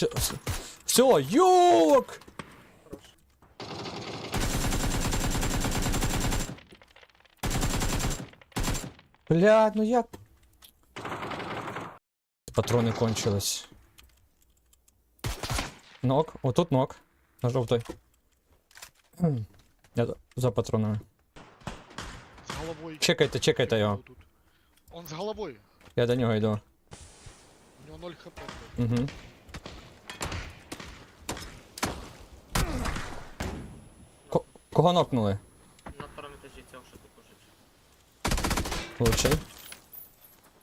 Щ... Все, юк! Блядь, ну як? Патрони кончились. Нок, отут нок. На жовтой. Я за- патронами. С головой. Чекайте, чекайте його. Тут. Он с головой. Я до нього йду. У него 0 хп. Угу. Кого нокнули? На втором этаже цел что-то кушать. Лучший.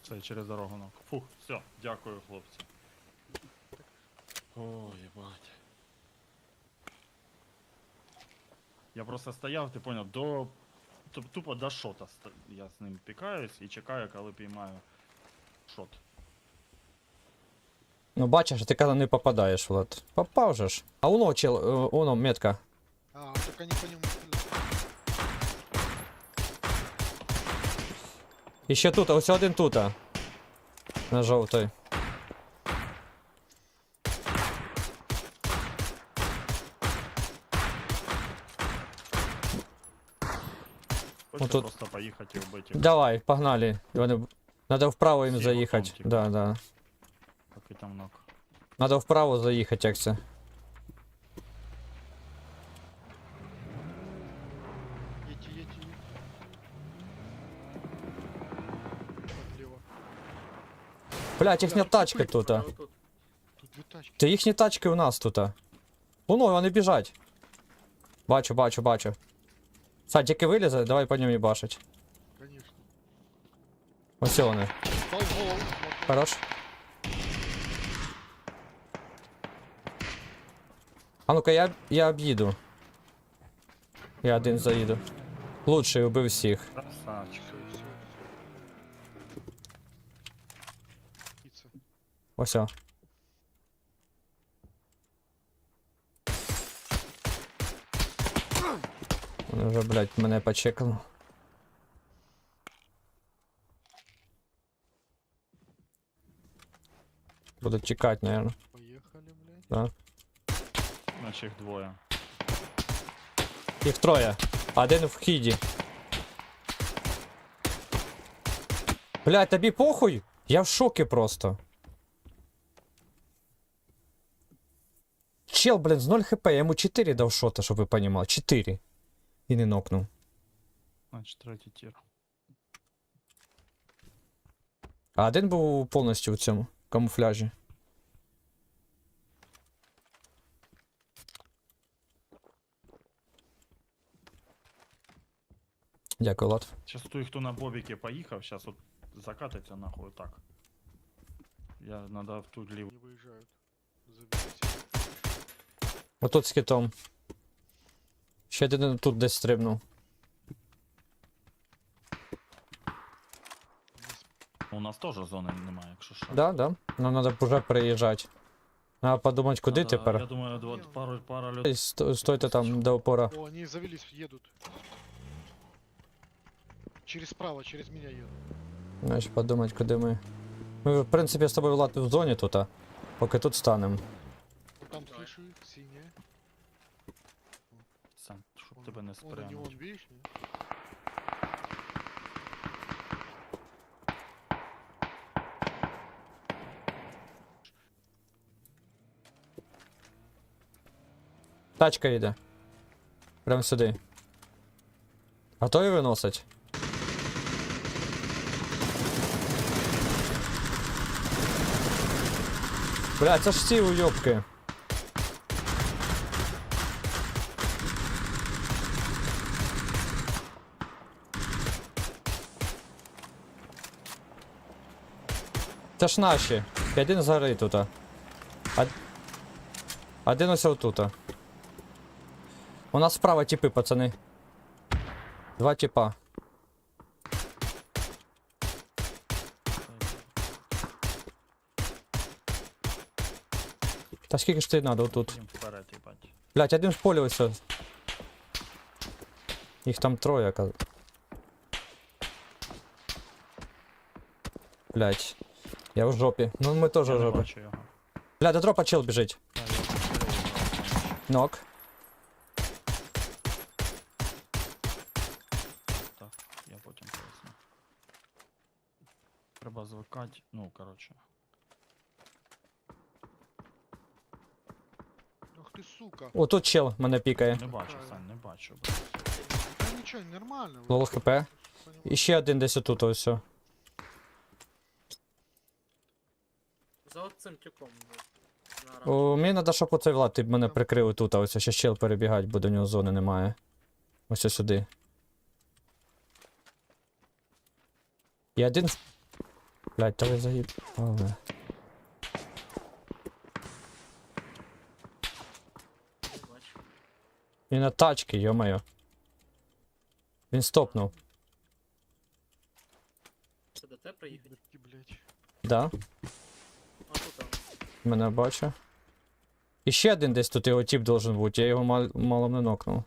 Це через дорогу ног. Фух, все, дякую, хлопці. О, єбать. Я просто стояв, ти поняв, до. туп- Тупо до шота ст- я з ним пікаюсь і чекаю, коли піймаю шот. Ну бачиш, ти коли не попадаєш, Влад. Попав же ж. А воно чел, е, воно метка. А, так они по нему. І ще тут, ось один тут. На жовтий. Хочу тут- просто поїхати і вбити. їх, Давай, погнали. Вони... Надо вправо їм Всі заїхати. готові, типу. Да, да. Поки там ног. Надо вправо заїхати, як це. Блять, їхня тачка тут. А тут. Тут тачки. Це їхні тачки у нас тут. Воно, вони біжать. Бачу, бачу, бачу. Сань, тільки вилізе, давай по ньому їбашить. Конечно. Ось вони. Дал в голову. Хорош. А ну-ка, я, я об'їду. Я один заїду. Лучший убив всіх. Красавчик. Ось. о. Вони вже, блядь, мене почекали. Будуть чекати, наверное. Поехали, блядь. Да. Значить їх двоє. Їх троє. Один в вхіді. Блядь, тобі похуй? Я в шокі просто. Чел, блін, з 0 хп, я йому 4 дав шота, щоб ви понімали. 4. І не нокнув. Значить третій тір. А один був повністю в цьому камуфляжі. Дякую, Лат. Сейчас той, хто на бобіки поїхав, зараз от закатиться нахуй так. Я надо в ту ліву. Не выезжают. Заберите. Отут з китом. Ще один тут десь стрибнув. У нас теж зони немає, якщо що. Да, да. Нам треба вже переїжджати. Треба подумати, куди Надо, Я тепер. думаю, два, пару, пара людей. Сто- Стойте там до опора. О, они завелись, едут. Через справа, через меня едут. Значить, подумати, куди ми. Ми, в принципі, з тобою Влад в зоні тут, а поки тут станемо. Вот там слышу, синяя. Сам, щоб Он- тебе не он, а не он, спрямить. видишь? не? Тачка йде. Прям сюди. Готові виносить? Бля, це ж ці уйобки. Це ж наші. І Один згори тут. А один ось отут. У нас справа типи, пацани. Два типа. Та скільки ж ти надо отут? Їм вперед, їбать. Блять, один в полі ось. Їх там троє, каз... Блять. Я в жопі. Ну ми теж в жопі. бачу його. Бля, до дропа чел біжить. Нок. Так, я потім поясню. Треба звикати, ну, коротше. Ах ты сука. О, тут чел мене пікає. Не бачу, Сань, не бачу. Да ничего, нормально. Лол хп. І ще один десь отут ось. о. За оцим тюком. ну. О, мені треба, щоб оцей влад ти б мене прикрив тут, а ось ще чел перебігать, бо до нього зони немає. Ось ось сюди. І один. Блядь, та ви заїбали. Бачу. І на тачки, йо-моє. Він стопнув. Це до тебе приїхати? Да. Мене бачу. І ще один десь тут його тип должен бути, я його мал- мало не нокнув.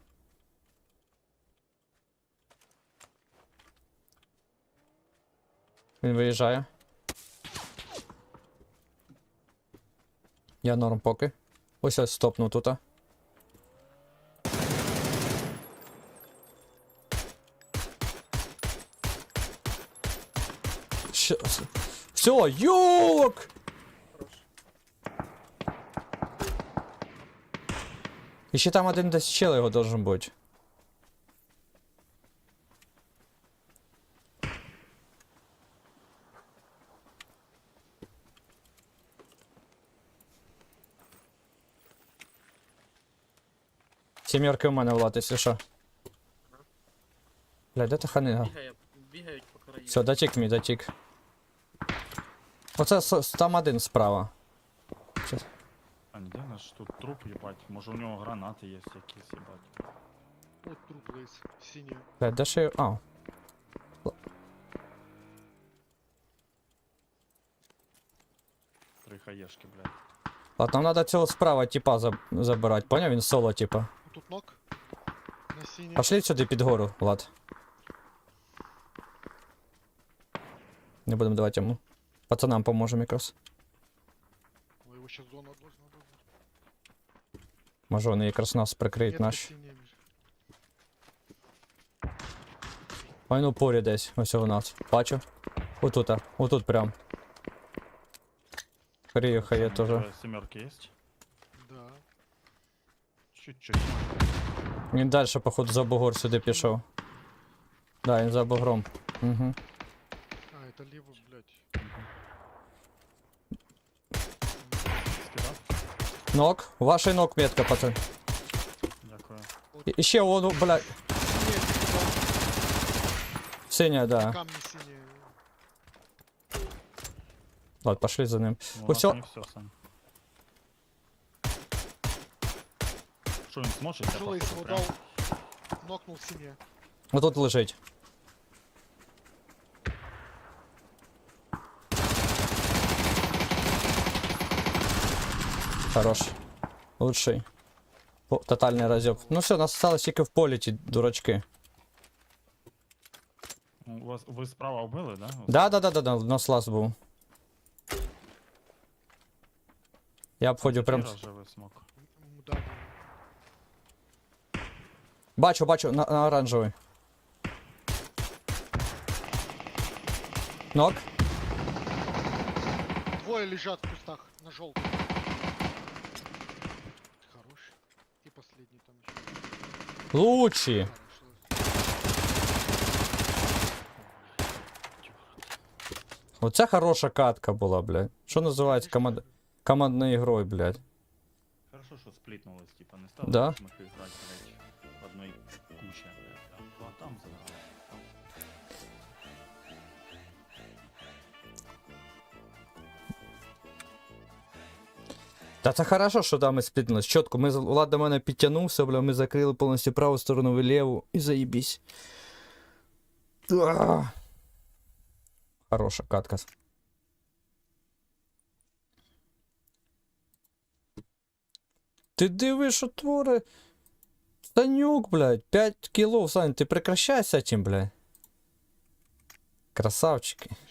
Він виїжджає. Я норм поки. Ось ось стопнув тут. Все, юк! І ще там один десь чел його должен бути. Сімерки у мене влад, якщо що. Бля, де та ханига? Бігає, бігають по країні. Все, дотік мій, дотік. Оце с- там один справа. Наш тут труп, їбать? Може у нього гранати є якісь, їбать. Вот труп лейс. Синий. Бля, де ще. А. Три хаєшки, блядь. Ладно, нам надо цього справа типа заб- забирати, поняв? Він соло, типа. Тут ног. На синий. Пошли сюди під гору, Влад. Не будемо давати йому. Пацанам поможемо якраз. Ой, его сейчас зона должна быть. Може вони якраз нас прикриють наші. Ой, ну поряд десь, ось у нас. Бачу. Отут, отут прям. Приїхає Сань, у теж. тебе Сімерки є? Да. Чуть-чуть. Він далі, походу, за бугор сюди пішов. Да, він за бугром. Угу. А, это лево, блядь. Нок. Ваший нок метка, пацан. Дякую. І, і ще воно, блядь. Синяя, Синя, да. камни синие. Ладно, пошли за ним. Ну, Ось у о- нас не все, Сань. Що він змочиться? Что лейс походу, его прям? дал. Нокнул синее. Отут лежить. Хорош. Лучший. О, тотальний разъеб. Ну все, нас осталось тільки в полі ті дурачки. Ну, У вас, ви справа вбили, да? Да, да, да, да, да, у нас лаз був. Я обходжу прям. Кіра живий смок. М, Да, да. Бачу, бачу, на, на оранжевий. Нок. Двое лежат в кустах на желтом. Еще. Лучші. Оце хороша катка була, блядь. Що називається команд... командною грою, блядь. Хорошо, що сплітнулось, типа, не стало Да. грати, в одній кучі. А а там заграли. Та це хорошо, що там ми сплітнулись. Чітко, ми з- Влад до мене підтягнувся, бля, ми закрили повністю праву сторону ви ліву і заїбісь. Уа. Хороша катка. Ти диви, що твори. Санюк, блядь, 5 кілов, Сань, ти прекращай з цим, блядь. Красавчики.